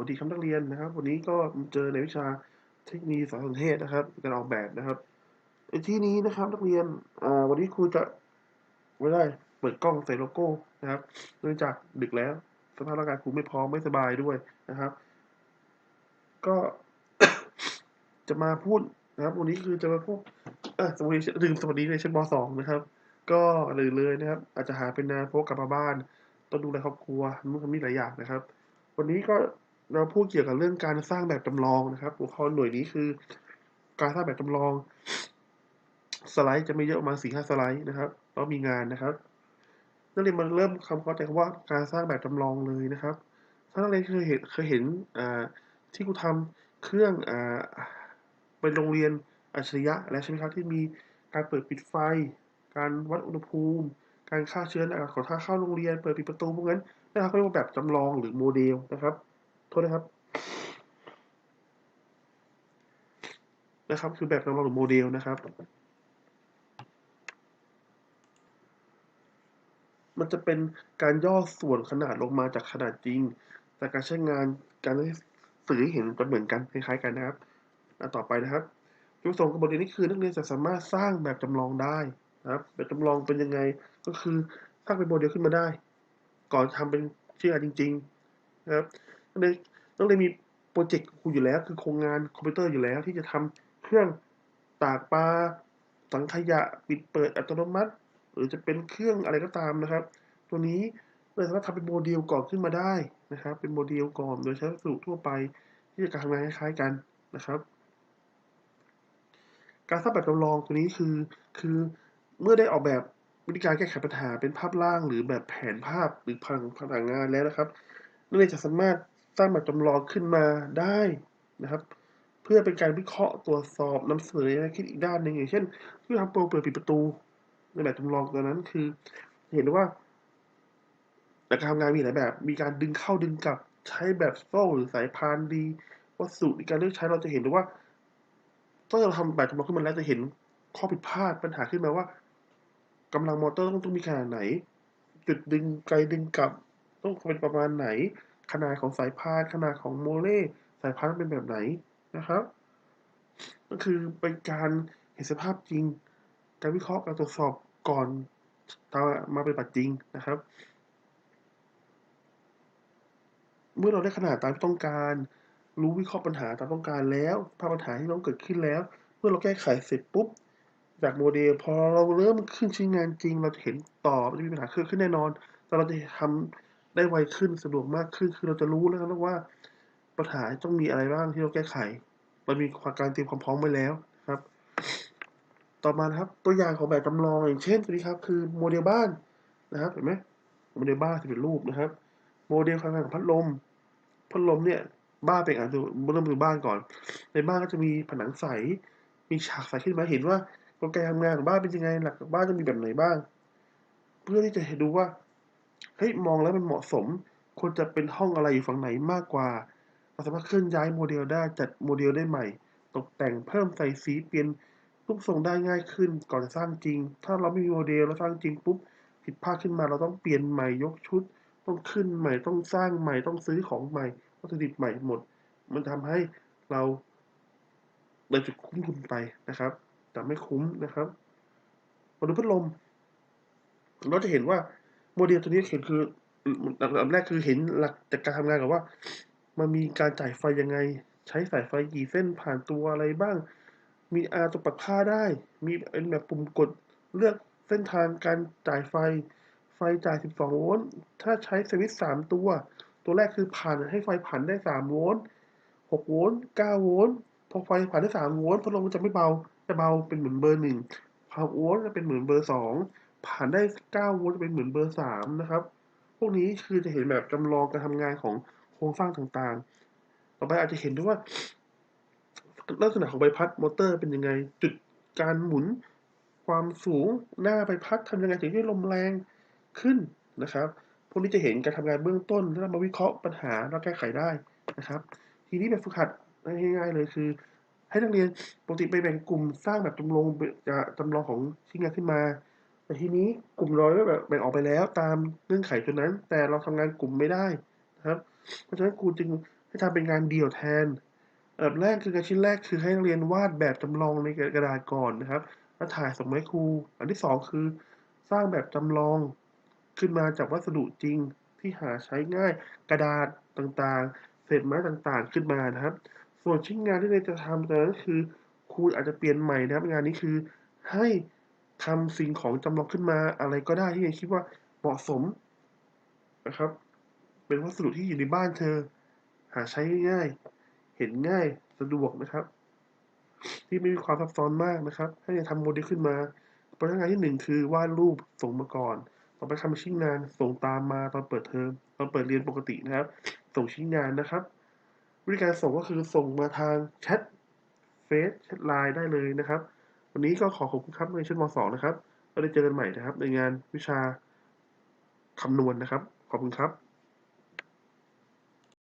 วัสดีครับนักเรียนนะครับ วันนี้ก็เจอในวิชาเทคโนโลยีสารสนเทศนะครับ การออกแบบนะครับในที่นี้นะครับนักเรียนวันนี้ครูจะไม่ได้เปิดกล้องใส่โลโก้นะครับเนื่องจากดึกแล้วสภาพร่างกายครูไม่พร้อมไม่สบายด้วยนะครับ ก็จะมาพูดนะครับ วันนี้คือจะมาพูดสวัสดีลืมสวัสดีในชั้นป .2 นะครับ ก็เลยเลยนะครับ อาจจะหาเป็นนานเพราะกลับมาบ้านต้องดูแลครอบครัวนู่นทำนี่หลายอย่างนะครับ วันนี้ก็ เราพูดเกี่ยวกับเรื่องการสร้างแบบจำลองนะครับ หัวข้อหน่วยนี้คือ การสร้างแบบจำลอง สไลด์จะไม่เยอะประมาณสี่ห้าสไลด์นะครับแล้วมีงานนะครับ นักเรียนมาเริ่มคำเข้าใจคำว่าการสร้างแบบจำลองเลยนะครับ ถ้านักเรียนเคยเห็นเคยเห็นที่ครูทำเครื่องอเป็นโรงเรียนอัจฉริยะแล้วใช่ไหมครับที่มีการเปิดปิดไฟ การวัดอุณหภูมิ การฆ่าเชื้ออากาศของทาเข้าโรงเรียน เปิดปิดประตูพวกนั้นนะครับเขาเรียกว่าแบบจำลองหรือโมเดลนะครับ ษนะครับ นะครับ คือแบบจำลองหรือโมเดลนะครับ มันจะเป็นการย่อส่วนขนาดลงมาจากขนาดจริง แต่การใช้งานการสื่อให้เห็นจะเหมือนกันคล้ายๆกันนะครับต่อไปนะครับจุดประสงค์ของบทเรียนนี้คือนักเรียนจะสามารถสร้างแบบจำลองได้นะครับแบบจำลองเป็นยังไงก็คือสร้างเป็นโมเดลขึ้นมาได้ ก่อนทำเป็นชื่อจริง ๆ นะครับ กเรียนนักเรียมีโปรเจกต์ครูอยู่แล้ว คือโครงงานคอมพิวเตอร์อยู่แล้ว ที่จะทำเครื่องตากปลาสังขยะปิดเปิดอัตโนมัติ หรือจะเป็นเครื่องอะไรก็ตามนะครับ ตัวนี้เราสามารถทำเป็นโมเดลก่อนขึ้นมาได้นะครับ เป็นโมเดลก่อนโดยใช้วัสดุทั่วไป ที่จะการทำงานคล้ายๆกันนะครับ การสร้างแบบจำลองตัวนี้คือ คือเมื่อได้ออกแบบวิธีการแก้ไขปัญหาเป็นภาพล่าง หรือแบบแผนภาพหรือผังผนังงานแล้วนะครับนักเรียนจะสามารถ ร้างแบบจำลองขึ้นมาได้นะครับ เพื่อเป็นการวิเคราะห์ตรวจสอบนำเสนอแนวคิดอีกด้านหนึ่งอย่างเช่นที่ทำโปรเปิดปิดประตูในแบบจำลองตัวนั้นคือ เห็นว่าในการทำงานมีหลายแบบ มีการดึงเข้าดึงกลับใช้แบบโซ่หรือสายพานดี วัสดุในการเลือกใช้เราจะเห็นได้ว่าถ้าเราทำแบบจำลองขึ้นมาแล้วจะเห็นข้อผิดพลาดปัญหาขึ้นมาว่ากำลังมอเตอร์ต้องต้องมีขนาดไหน จุดดึงไกลดึงกลับต้องเป็นประมาณไหน ขนาดของสายพาน ขนาดของโมเลกุลสายพานเป็นแบบไหนนะครับ ก็คือเป็นการเห็นสภาพจริง การวิเคราะห์การตรวจสอบก่อนตามมาเป็นบัติจริงนะครับ เมื่อเราได้ขนาดตามที่ต้องการ รู้วิเคราะห์ปัญหาตามต้องการแล้วภาพปัญหาที่น้องเกิดขึ้นแล้ว เมื่อเราแก้ไขเสร็จปุ๊บ จากโมเดลพอเราเริ่มขึ้นชิ้นงานจริง เราจะเห็นต่อจะมีปัญหาเกิดขึ้นแน่นอน แต่เราจะทำ ได้ไวขึ้นสะดวกมากขึ้น คือเราจะรู้แล้วนะว่าปัญหาต้องมีอะไรบ้างที่เราแก้ไข เรามีการเตรียมความพร้อมไว้แล้วครับ ต่อมาครับตัวอย่างของแบบจำลองอย่างเช่นตัวนี้ครับ คือโมเดลบ้านนะครับเห็นไหมโมเดลบ้านที่เป็นรูปนะครับ โมเดลการทำงานของพัดลมพัดลมเนี่ยบ้านเป็นอะดูเริ่มดูบ้านก่อน ในบ้านก็จะมีผนังใส มีฉากใสขึ้นมาเห็นว่ากลไกทำงานของบ้านเป็นยังไงหลักบ้านจะมีแบบไหนบ้าง เพื่อที่จะให้ดูว่า เฮ้ยมองแล้วมันเหมาะสม ควรจะเป็นห้องอะไรอยู่ฝั่งไหนมากกว่า เราสามารถเคลื่อนย้ายโมเดลได้จัดโมเดลได้ใหม่ ตกแต่งเพิ่มใส่สีเปลี่ยนรูปทรงได้ง่ายขึ้นก่อนจะสร้างจริง ถ้าเราไม่มีโมเดลแล้วสร้างจริงปุ๊บผิดพลาดขึ้นมาเราต้องเปลี่ยนใหม่ยกชุด ต้องขึ้นใหม่ต้องสร้างใหม่ต้องซื้อของใหม่วัตถุดิบใหม่หมด มันทำให้เราเลยจุดคุ้มทุนไปนะครับ แต่ไม่คุ้มนะครับมาดูพัดลมเราจะเห็นว่า เดลตัวนี้เห็นคืออันดับแรกคือเห็นหลักจากการทำงานกับว่า มันมีการจ่ายไฟยังไง ใช้สายไฟกี่เส้นผ่านตัวอะไรบ้าง มีอาตัวปรับค่าได้ มีเป็นแบบปุ่มกดเลือกเส้นทางการจ่ายไฟ ไฟจ่าย 12 โวลต์ ถ้าใช้สวิตช์3ตัว ตัวแรกคือผ่านให้ไฟผ่านได้ 3 โวลต์ 6 โวลต์ 9 โวลต์ พอไฟผ่านได้ 3 โวลต์พัดลมจะไม่เบา จะเบาเป็นเหมือนเบอร์หนึ่งพอโวลต์จะเป็นเหมือนเบอร์สอง ผ่านได้9โวลต์เป็นเหมือนเบอร์สามนะครับ พวกนี้คือจะเห็นแบบจำลองการทำงานของโครงสร้างต่างๆ ต่อไปอาจจะเห็นด้วยว่า ลักษณะของใบพัดมอเตอร์เป็นยังไง จุดการหมุน ความสูงหน้าใบพัดทำยังไงถึงให้ลมแรงขึ้นนะครับ พวกนี้จะเห็นการทำงานเบื้องต้นแล้วมาวิเคราะห์ปัญหาแล้วแก้ไขได้นะครับ ทีนี้แบบฝึกหัดง่ายๆเลยคือ ให้นักเรียนปกติไปแบ่งกลุ่มสร้างแบบจำลองจำลองของชิ้นงานขึ้นมา แต่ทีนี้กลุ่มเราแบบแบ่งออกไปแล้วตามเงื่อนไขตัวนั้น แต่เราทำงานกลุ่มไม่ได้นะครับ เพราะฉะนั้นครูจึงให้ทำเป็นงานเดี่ยวแทนอันดับแรกคืองานชิ้นแรกคือให้นักเรียนวาดแบบจำลองในกระดาษก่อนนะครับแล้วถ่ายส่งมาให้ครู อันที่สองคือ สร้างแบบจำลองขึ้นมาจากวัสดุจริงที่หาใช้ง่ายกระดาษต่างๆ เศษไม้ต่างๆขึ้นมานะครับ ส่วนชิ้นงานที่เรียนจะทำแต่นั้นคือครูอาจจะเปลี่ยนใหม่นะครับ งานนี้คือให้ ทำสิ่งของจำลองขึ้นมาอะไรก็ได้ที่เรียคิดว่าเหมาะสมนะครับ เป็นวัสดุที่อยู่ในบ้านเธอ หาใช้ง่าย เห็นง่ายสะดวกนะครับ ที่ไม่มีความซับซ้อนมากนะครับ ให้ทำโมเดลขึ้นมาพนักงานที่หนึ่งคือวาดรูปส่งมาก่อน ต่อไปทำชิ้นงานส่งตามมาตอนเปิดเทอมตอนเปิดเรียนปกตินะครับ ส่งชิ้นงานนะครับ วิธีการส่งก็คือส่งมาทางแชทเฟซแชทไลน์ได้เลยนะครับ วันนี้ก็ขอขอบคุณครับในชั้นม .2 นะครับเราได้เจอกันใหม่นะครับ ในงานวิชาคำนวณนะครับ ขอบคุณครับ